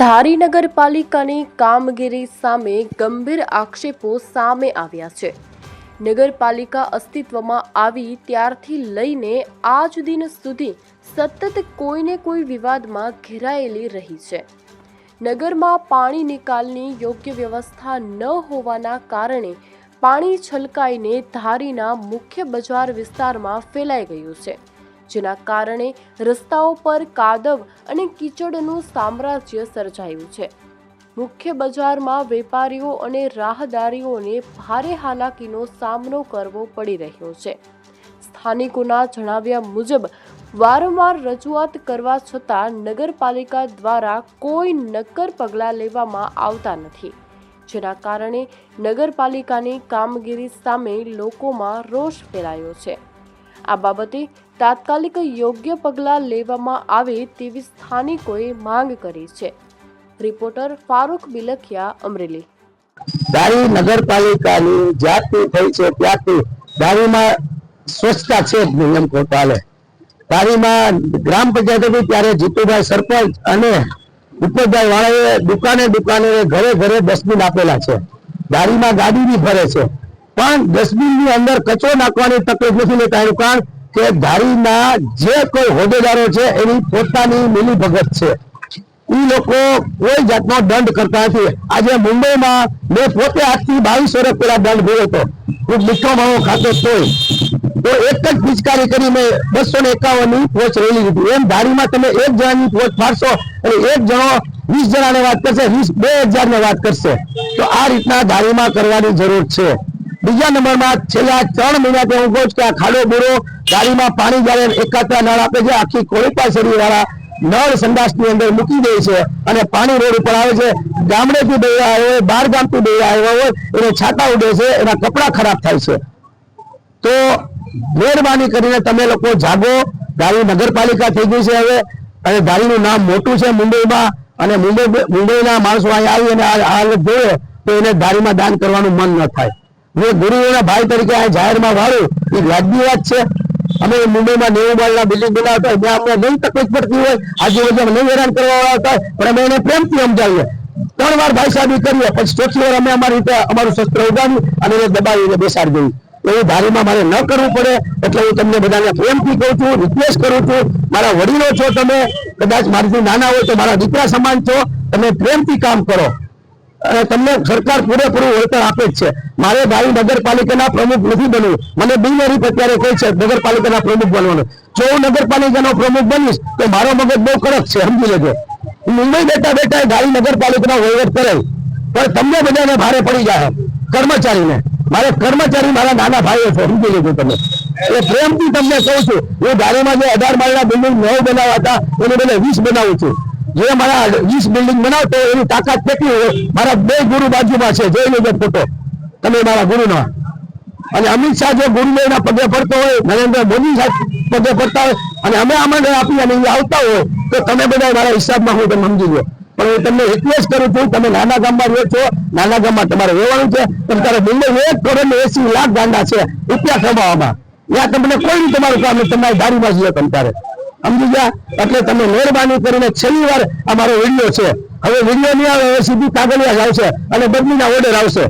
ધારી નગરપાલિકાની કામગીરી સામે ગંભીર આક્ષેપો સામે આવ્યા છે. નગરપાલિકા અસ્તિત્વમાં આવી ત્યારથી લઈને આજ દિન સુધી સતત કોઈને કોઈ વિવાદમાં ઘેરાયેલી રહી છે. નગરમાં પાણી નિકાલની યોગ્ય વ્યવસ્થા ન હોવાના કારણે પાણી છલકાઈને ધારીના મુખ્ય બજાર વિસ્તારમાં ફેલાઈ ગયું છે. જેના કારણે રસ્તાઓ પર કાદવ અને કીચડનું સામ્રાજ્ય સર્જાયું છે. મુખ્ય બજારમાં વેપારીઓ અને રાહદારીઓને ભારે હાલાકીનો સામનો કરવો પડી રહ્યો છે. સ્થાનિકોના જણાવ્યા મુજબ, વારંવાર રજૂઆત કરવા છતાં નગરપાલિકા દ્વારા કોઈ નક્કર પગલાં લેવામાં આવતા નથી, જેના કારણે નગરપાલિકાની કામગીરી સામે લોકોમાં રોષ ફેલાયો છે. આ બાબતે તાત્કાલિક યોગ્ય પગલાં લેવામાં આવે તેવી સ્થાનિકોએ માંગ કરી છે. રિપોર્ટર ફારૂક બિલખિયા, અમરેલી. દારી નગરપાલિકાની જ્યારથી થઈ છે ત્યારથી દારીમાં સ્વચ્છતા છે જ નહીં એમ કહો ચાલે દારીમાં ગ્રામ પંચાયત હતી ત્યારે જીતુભાઈ સરપંચ અને ઉપરભાઈ વાળાએ દુકાને દુકાને ઘરે ઘરે ડસ્ટબિન આપેલા છે. દારીમાં ગાડી બી ફરે છે. પણ ડસ્ટબિનની અંદર કચરો નાખવાની તકલીફ નથી લેતા. એનું કારણ કે ધારીના જે કોઈ હોદ્દેદારો છે, એની પોતાની મિલીભગત છે. એ લોકો કોઈ જાતનો દંડ કરતા નથી. આજે મુંબઈમાં મેં પોતે આજથી બાવીસ વર્ષ પહેલા દંડ ભર્યો હતો. હું મીઠો માવો ખાતો તોય. તો એક જ પિચકારી કરી મેં બસો ને એકાવનની પોચ રેલી લીધી. એમ ધારીમાં તમે એક જણાની પોચ ફાડશો અને એક જણો વીસ જણાને વાત કરશે, વીસ બે હજાર ને વાત કરશે. તો આ રીતના ધારીમાં કરવાની જરૂર છે. બીજા નંબરમાં છેલ્લા ત્રણ મહિનાથી હું કહું છું કે આ ખાડો બોરો ગાડીમાં પાણી જયારે એકાત્રા નળ આપે છે, આખી કોળીપા શેરી વાળા નળ સંદાસની અંદર મૂકી દે છે અને પાણી રોડ ઉપર આવે છે. ગામડેથી બે આવ્યો હોય, બાર ગામથી બે આવ્યો હોય, એને છાતા ઉડે છે, એના કપડા ખરાબ થાય છે. તો મહેરબાની કરીને તમે લોકો જાગો. ધારી નગરપાલિકા થઈ ગઈ છે હવે અને ધારીનું નામ મોટું છે મુંબઈમાં અને મુંબઈ મુંબઈના માણસો અહીંયા આવી અને આ હાલત જોયે તો એને ધારીમાં દાન કરવાનું મન ન થાય. મેં ગુરુઓના ભાઈ તરીકે આ જાહેરમાં વાળું, એ વ્યાજબી વાત છે. અમે મુંબઈમાં નેવું બોલના બિલ્ડિંગ બનાવતા હોય, ત્યાં અમને નહીં તકલીફ પડતી હોય, આજુબાજુ નહીં હેરાન કરવા હતા પણ અમે એને પ્રેમથી સમજાવીએ. ત્રણ વાર ભાઈ સાહેબ કરીએ પછી ચોથી વાર અમે અમારી રીતે અમારું શસ્ત્ર ઉગાડ્યું અને એને દબાવીને બેસાડી દઈએ એવું ધારીમાં મારે ન કરવું પડે, એટલે હું તમને બધાને પ્રેમથી કહું છું રિક્વેસ્ટ કરું છું, મારા વડીલો છો તમે, કદાચ મારાથી નાના હોય તો મારા દીકરા સમાન છો, તમે પ્રેમથી કામ કરો. તમને સરકાર પૂરેપૂરું વળતર આપે જ છે. મારે ભાઈ નગરપાલિકાના પ્રમુખ નથી બનવું. મને બિનહરીફ અત્યારે કોઈ છે નગરપાલિકાના પ્રમુખ બનવાનું. જો હું નગરપાલિકાનો પ્રમુખ બનીશ, તો મારો મગજ બહુ કડક છે, સમજી લેજો. મુંબઈ બેઠા બેઠા ધારી નગરપાલિકાનો વહીવટ કરે. પણ તમને બધાને ભારે પડી જાય કર્મચારીને. મારે કર્મચારી મારા નાના ભાઈઓ છે, સમજી લેજો તમે. એટલે પ્રેમથી તમને કહું છું, હું ગાડીમાં જે અઢાર માળના બિલ્ડિંગ નવ બનાવ્યા હતા, એને બદલે વીસ બનાવું છું. જે મારા વીસ બિલ્ડિંગ બનાવતો એની તાકાત કેટલી હોય? મારા બે ગુરુ બાજુમાં છે. જોઈ લેજો ફોટો. તમે મારા ગુરુના. અને અમિત શાહ જો ગુરુદેવના પગે પડતો હોય, નરેન્દ્ર મોદી સાહેબ પગે પડતા હોય, અને અમે આમાં આપી અને આવતા હોય, તો તમે બધા મારા હિસાબમાં હું તમે સમજી લો. પણ હું તમને રિક્વેસ્ટ કરું છું, તમે નાના ગામમાં રહો છો, નાના ગામમાં તમારે રહેવાનું છે, પણ તારે મુંબઈ એક કરોડ ને એસી લાખ ગાંડા છે, રૂપિયા કમાવામાં. ત્યાં તમને કોઈ તમારું કામ તમારી દારીમાં જઈએ તમે તારે. સમજી ગયા એટલે તમે મહેરબાની કરીને છેલ્લી વાર અમારો વીડિયો છે. હવે વીડિયો નહીં આવે હવે સીધી કાગળિયા જ આવશે અને બદલીના ઓર્ડર આવશે.